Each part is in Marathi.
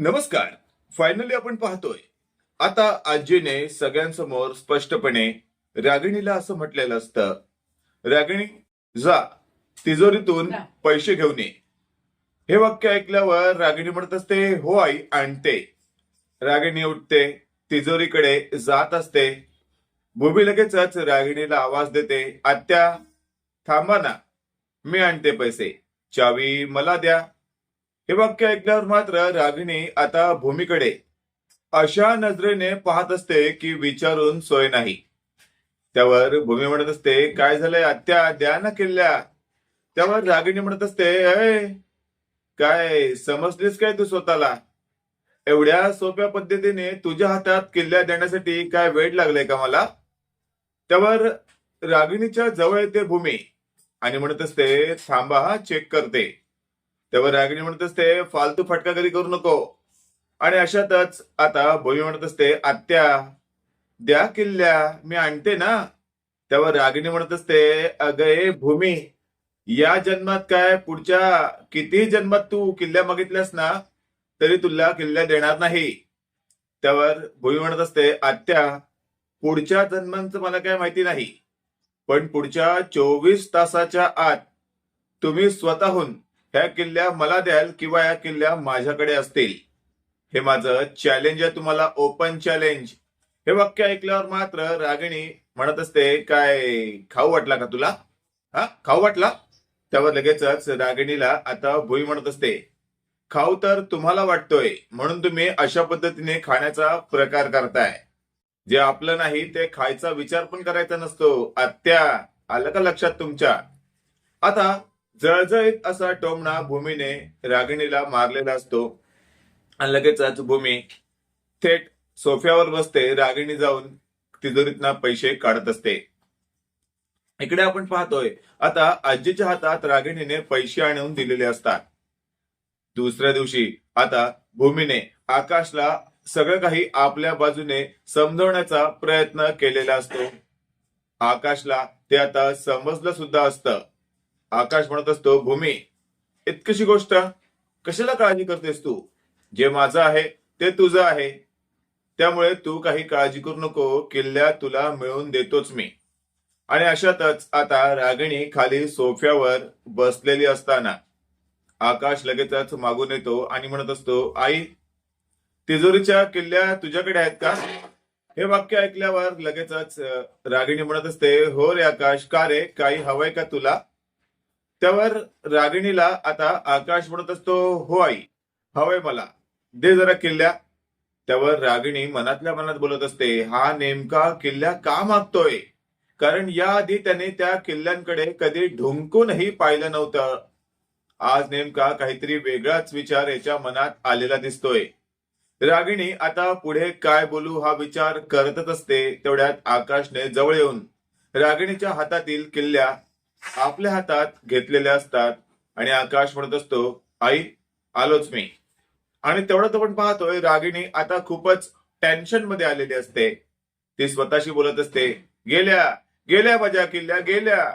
नमस्कार. फायनली आपण पाहतोय. आता आजीने सगळ्यांसमोर स्पष्टपणे रागिणीला असं म्हटलेलं असतं. रागिणी जा तिजोरीतून पैसे घेऊन ये. हे वाक्य ऐकल्यावर रागिणी म्हणत असते हो आई आणते. रागिणी उठते तिजोरीकडे जात असते. भूमी लगेचच रागिणीला आवाज देते आत्या थांबा ना मी आणते पैसे. चावी मला द्या. हे वाक्य ऐकल्यावर मात्र रागिणी आता भूमीकडे अशा नजरेने पाहत असते की विचारून सोय नाही. त्यावर भूमी म्हणत असते काय झालंय? आत्या द्या ना किल्ल्या. त्यावर रागिणी म्हणत असते अय काय समजलीस काय तू स्वतःला? एवढ्या सोप्या पद्धतीने तुझ्या हातात किल्ल्या देण्यासाठी काय वेळ लागलाय का मला? त्यावर रागिणीच्या जवळ येते भूमी आणि म्हणत असते थांबा हा चेक करते. तेव्हा रागिणी म्हणत असते फालतू फटका कधी करू नको. आणि अशातच आता भोई म्हणत असते आत्या द्या किल्ल्या मी आणते ना. तेव्हा रागिणी म्हणत असते अगये भूमी या जन्मात काय पुढच्या कितीही जन्मात तू किल्ल्या मागितल्यास ना तरी तुला किल्ल्या देणार नाही. त्यावर भूमी म्हणत असते आत्या पुढच्या जन्मांचं मला काय माहिती नाही. पण पुढच्या चोवीस तासाच्या आत तुम्ही स्वतःहून ह्या किल्ल्या मला द्याल किंवा या किल्ल्या माझ्याकडे असतील. हे माझं चॅलेंज आहे तुम्हाला ओपन चॅलेंज हे वाक्य ऐकल्यावर मात्र रागिणी म्हणत असते काय खाऊ वाटला का तुला? हा खाऊ वाटला? त्यावर लगेचच रागिणीला आता भुई म्हणत असते खाऊ तर तुम्हाला वाटतोय म्हणून तुम्ही अशा पद्धतीने खाण्याचा प्रकार करताय. जे आपलं नाही ते खायचा विचार पण करायचा नसतो. आत्या आलं का लक्षात तुमच्या? आता जळजळीत असा टोमणा भूमीने रागिणीला मारलेला असतो आणि लगेचच भूमी थेट सोफ्यावर बसते. रागिणी जाऊन तिजोरीतना पैसे काढत असते. इकडे आपण पाहतोय आता आजीच्या हातात रागिणीने पैसे आणून दिलेले असतात. दुसऱ्या दिवशी आता भूमीने आकाशला सगळं काही आपल्या बाजूने समजवण्याचा प्रयत्न केलेला असतो. आकाशला ते आता समजलं सुद्धा असतं. आकाश म्हणत असतो भूमी इतकीशी गोष्ट कशाला काळजी करतेस तू? जे माझं आहे ते तुझं आहे. त्यामुळे तू काही काळजी करू नको किल्ल्या तुला मिळवून देतोच मी. आणि अशातच आता रागिणी खाली सोफ्यावर बसलेली असताना आकाश लगेचच मागून येतो आणि म्हणत असतो आई तिजोरीच्या किल्ल्या तुझ्याकडे आहेत का? हे वाक्य ऐकल्यावर लगेचच रागिणी म्हणत असते हो रे आकाश का रे? काही हवंय का तुला? त्यावर रागिणीला आता आकाश म्हणत असतो हो आई हवंय मला. दे जरा किल्ल्या. त्यावर रागिणी मनातल्या मनात बोलत असते हा नेमका किल्ल्या का मागतोय? कारण याआधी त्याने त्या किल्ल्यांकडे कधी ढुंकूनही पाहिलं नव्हतं. आज नेमका काहीतरी वेगळाच विचार याच्या मनात आलेला दिसतोय. रागिणी आता पुढे काय बोलू हा विचार करतच असते तेवढ्यात आकाशने जवळ येऊन. रागिणीच्या हातातील किल्ल्या आपल्या हातात घेतलेल्या असतात आणि आकाश म्हणत असतो आई आलोच मी. आणि तेवढ्यात आपण पाहतोय रागिणी आता खूपच टेन्शनमध्ये आलेली असते. ती स्वतःशी बोलत असते गेल्या गेल्या माझ्या किल्ल्या गेल्या.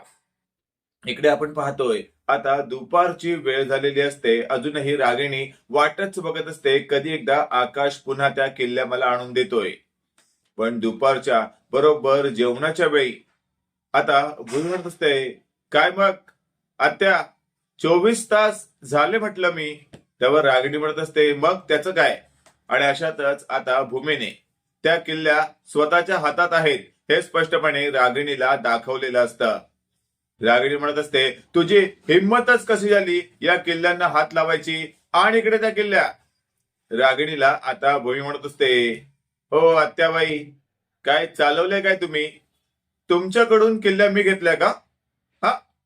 इकडे आपण पाहतोय आता दुपारची वेळ झालेली असते. अजूनही रागिणी वाटच बघत असते कधी एकदा आकाश पुन्हा त्या किल्ल्या मला आणून देतोय. पण दुपारच्या बरोबर जेवणाच्या वेळी आता भुई असते काय मग? आत्या चोवीस तास झाले म्हटलं मी. त्यावर रागिणी म्हणत असते मग त्याचं काय? आणि अशातच आता भूमीने त्या किल्ल्या स्वतःच्या हातात आहेत हे स्पष्टपणे रागिणीला दाखवलेलं असतं. रागिणी म्हणत असते तुझी हिंमतच कशी झाली या किल्ल्यांना हात लावायची? आणि इकडे त्या किल्ल्या. रागिणीला आता भूमी म्हणत असते हो आत्याबाई काय चालवलंय काय तुम्ही? तुमच्याकडून किल्ल्या मी घेतल्या का?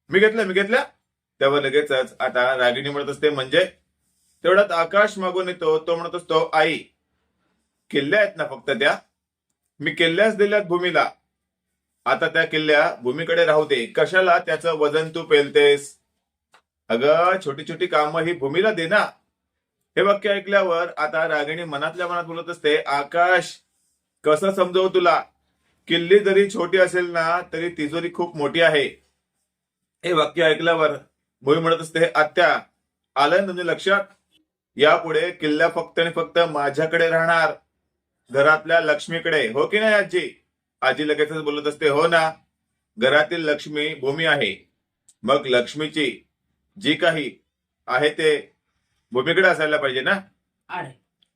मी घेतल्या मी घेतल्या. तेव्हा लगेचच आता रागिणी म्हणत असते म्हणजे? तेवढ्यात आकाश मागून येतो तो म्हणत असतो आई किल्ल्या आहेत ना फक्त त्या. मी किल्ल्याच दिल्यात भूमीला. आता त्या किल्ल्या भूमीकडे राहू दे. कशाला त्याचं वजन तू पेलतेस? अगं छोटी छोटी कामं ही भूमीला दे ना. हे वाक्य ऐकल्यावर आता रागिणी मनातल्या मनात बोलत असते आकाश कसं समजवू तुला? किल्ली जरी छोटी असेल ना तरी तिजोरी खूप मोठी आहे. हे वाक्य ऐकल्यावर भूमी म्हणत असते आत्या आलं ना तुमच्या लक्षात? यापुढे किल्ला फक्त आणि फक्त माझ्याकडे राहणार घरातल्या लक्ष्मीकडे. हो की नाही आजी? आजी लगेचच बोलत असते हो ना घरातील लक्ष्मी भूमी आहे. मग लक्ष्मीची जी काही आहे ते भूमीकडे असायला पाहिजे ना?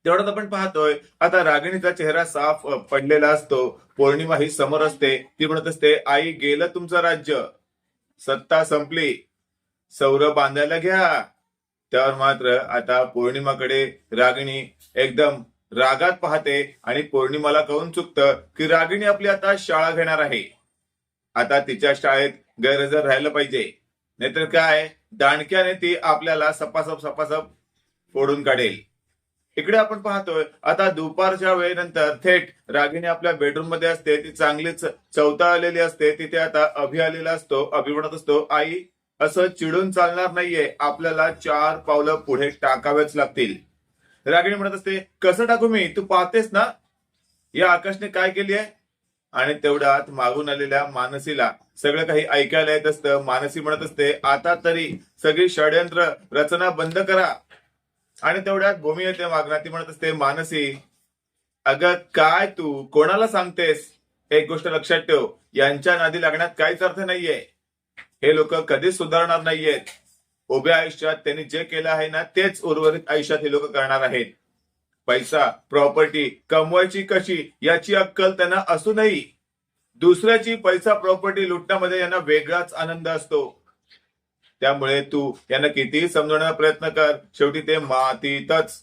तेवढ्यात आपण पाहतोय आता रागिणीचा चेहरा साफ पडलेला असतो. पौर्णिमा ही समोर असते. ती म्हणत असते आई गेलं तुमचं राज्य. सत्ता संपली. सौर बांधायला घ्या. त्यावर मात्र आता पौर्णिमाकडे रागिणी एकदम रागात पाहते आणि पौर्णिमाला कळून चुकतं? की रागिणी आपली आता शाळा घेणार आहे. आता तिच्या शाळेत गैरहजर राहिलं पाहिजे. नाहीतर काय? दांडक्याने ती आपल्याला सपासप सपासप फोडून काढेल. इकडे आपण पाहतोय आता दुपारच्या वेळेनंतर थेट रागिणी आपल्या बेडरूममध्ये असते ती चांगलीच चौताळलेली असते तिथे आता अभि आलेला असतो अभि म्हणत असतो आई असं चिडून चालणार नाहीये आपल्याला चार पावलं पुढे टाकावेच लागतील. रागिणी म्हणत असते कसं टाकू मी? तू पाहतेस ना? या आकाशने काय केली आहे? आणि तेवढ्यात मागून आलेल्या मानसीला सगळं काही ऐकायला येत असतं. मानसी म्हणत असते आता तरी सगळी षडयंत्र रचना बंद करा. आणि तेवढ्यात भूमी येते मागणार ती म्हणत असते मानसी अगं काय तू? कोणाला सांगतेस? एक गोष्ट लक्षात ठेव. यांच्या नादी लागण्यात काहीच अर्थ नाहीये. हे लोक कधीच सुधारणार नाहीयेत. उभ्या आयुष्यात त्यांनी जे केलं आहे ना तेच उर्वरित आयुष्यात हे लोक करणार आहेत. पैसा प्रॉपर्टी कमवायची कशी याची अक्कल त्यांना असूनही दुसऱ्याची पैसा प्रॉपर्टी लुटण्यामध्ये यांना वेगळाच आनंद असतो. त्यामुळे तू यांना कितीही समजवण्याचा प्रयत्न कर शेवटी ते मातीतच.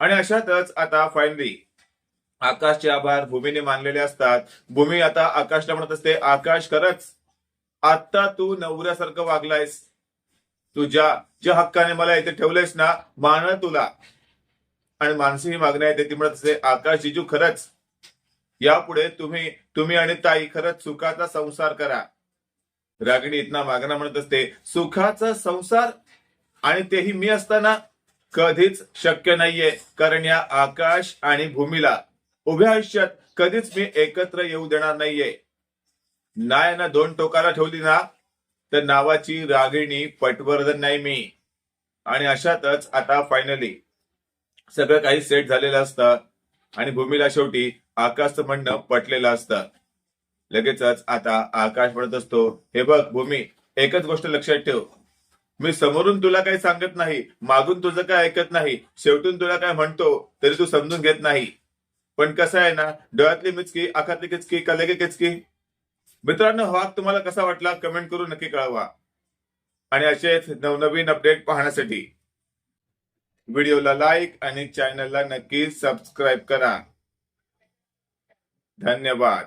आणि अशातच आता फायनली आकाशचे आभार भूमीने मानलेले असतात. भूमी आता आकाशला म्हणत असते आकाश खरंच आता तू नवऱ्यासारखं वागलायस. तुझ्या ज्या हक्काने मला इथे ठेवलंयस ना मान तुला. आणि मानसी ही मागणी आहे ती म्हणत असते आकाश जिजू खरंच यापुढे तुम्ही तुम्ही आणि ताई खरंच सुखाचा संसार करा. रागिणी इतना मागणं म्हणत असते सुखाचा संसार आणि तेही मी असताना कधीच शक्य नाहीये. कारण या आकाश आणि भूमीला. उभ्या आयुष्यात कधीच मी एकत्र येऊ देणार नाहीये. नाही ना दोन टोकाला ठेवली ना तर नावाची रागिणी पटवर्धन नाही मी. आणि अशातच आता फायनली सगळं काही सेट झालेलं असतं आणि भूमीला शेवटी आकाशचं म्हणणं पटलेलं असतं. लगेचच आता आकाश म्हणत असतो हे बघ भूमी एकच गोष्ट लक्षात ठेव. मी समोरून तुला काही सांगत नाही मागून तुझं काय ऐकत नाही शेवटून तुला काय म्हणतो तरी तू समजून घेत नाही. पण कसं आहे ना डोळ्यातली मिचकी आखातली किचकी कलेगे किचकी? मित्रांनो हा तुम्हाला कसा वाटला कमेंट करून नक्की कळवा. आणि असेच नवनवीन अपडेट पाहण्यासाठी व्हिडिओला लाईक आणि चॅनलला नक्की सबस्क्राईब करा. धन्यवाद.